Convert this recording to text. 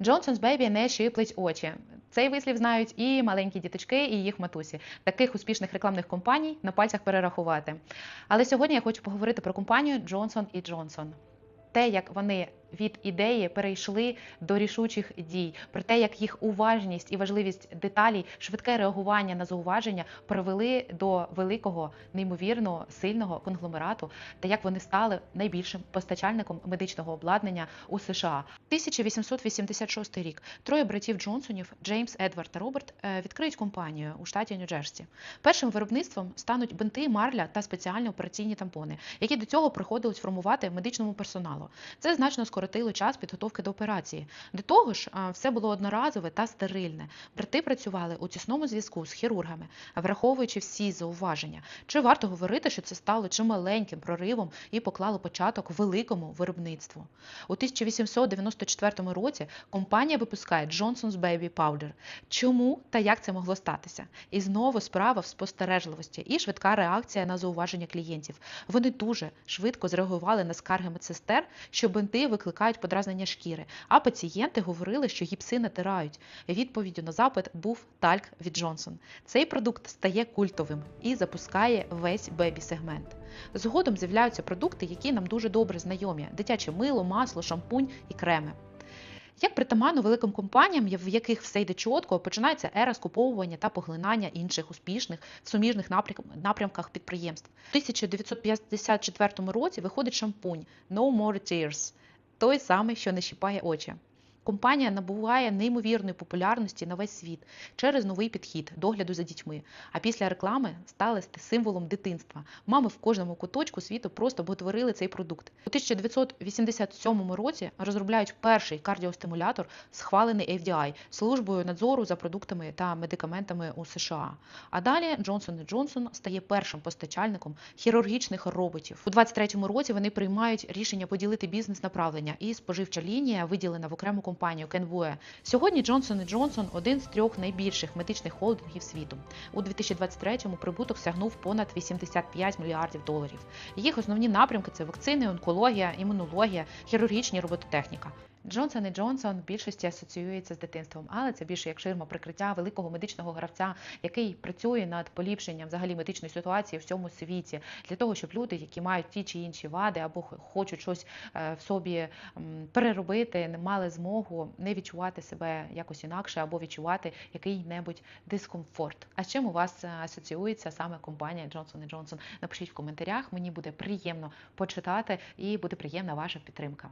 Johnson's Baby не щиплить очі. Цей вислів знають і маленькі діточки, і їх матусі. Таких успішних рекламних компаній на пальцях перерахувати. Але сьогодні я хочу поговорити про компанію Johnson Johnson. Те, як вони від ідеї перейшли до рішучих дій, про те, як їх уважність і важливість деталей, швидке реагування на зауваження привели до великого, неймовірно сильного конгломерату, та як вони стали найбільшим постачальником медичного обладнання у США. 1886 рік троє братів Джонсонів Джеймс, Едвард та Роберт е, відкриють компанію у штаті Нью-Джерсі. Першим виробництвом стануть бинти, марля та спеціальні операційні тампони, які до цього приходилось формувати медичному персоналу. Це значно скоротило час підготовки до операції. До того ж, все було одноразове та стерильне. Брати працювали у тісному зв'язку з хірургами, враховуючи всі зауваження. Чи варто говорити, що це стало чималеньким проривом і поклало початок великому виробництву? У 1894 році компанія випускає Johnson's Baby Powder. Чому та як це могло статися? І знову справа в спостережливості і швидка реакція на зауваження клієнтів. Вони дуже швидко зреагували на скарги медсестер, що бинти викликають подразнення шкіри, а пацієнти говорили, що гіпси натирають. Відповіддю на запит був тальк від Джонсон. Цей продукт стає культовим і запускає весь бебі-сегмент. Згодом з'являються продукти, які нам дуже добре знайомі: дитяче мило, масло, шампунь і креми. Як притаманно великим компаніям, в яких все йде чітко, починається ера скуповування та поглинання інших успішних в суміжних напрямках підприємств. У 1954 році виходить шампунь No More Tears, той самий, що не щипає очі. Компанія набуває неймовірної популярності на весь світ через новий підхід догляду за дітьми. А після реклами стали символом дитинства. Мами в кожному куточку світу просто боготворили цей продукт. У 1987 році розробляють перший кардіостимулятор, схвалений FDA, службою надзору за продуктами та медикаментами у США. А далі Johnson Johnson стає першим постачальником хірургічних роботів. У 23-му році вони приймають рішення поділити бізнес-направлення, і споживча лінія виділена в окрему компанію Kenvue. Сьогодні Johnson Johnson – один з трьох найбільших медичних холдингів світу. У 2023-му прибуток сягнув понад 85 мільярдів доларів. Їх основні напрямки це вакцини, онкологія, імунологія, хірургічні робототехніка. Джонсон і Джонсон в більшості асоціюється з дитинством, але це більше як ширма прикриття великого медичного гравця, який працює над поліпшенням взагалі медичної ситуації в всьому світі, для того, щоб люди, які мають ті чи інші вади або хочуть щось е, в собі переробити, не мали змогу не відчувати себе якось інакше або відчувати який-небудь дискомфорт. А з чим у вас е, асоціюється саме компанія Johnson Johnson? Напишіть в коментарях. Мені буде приємно почитати і буде приємна ваша підтримка.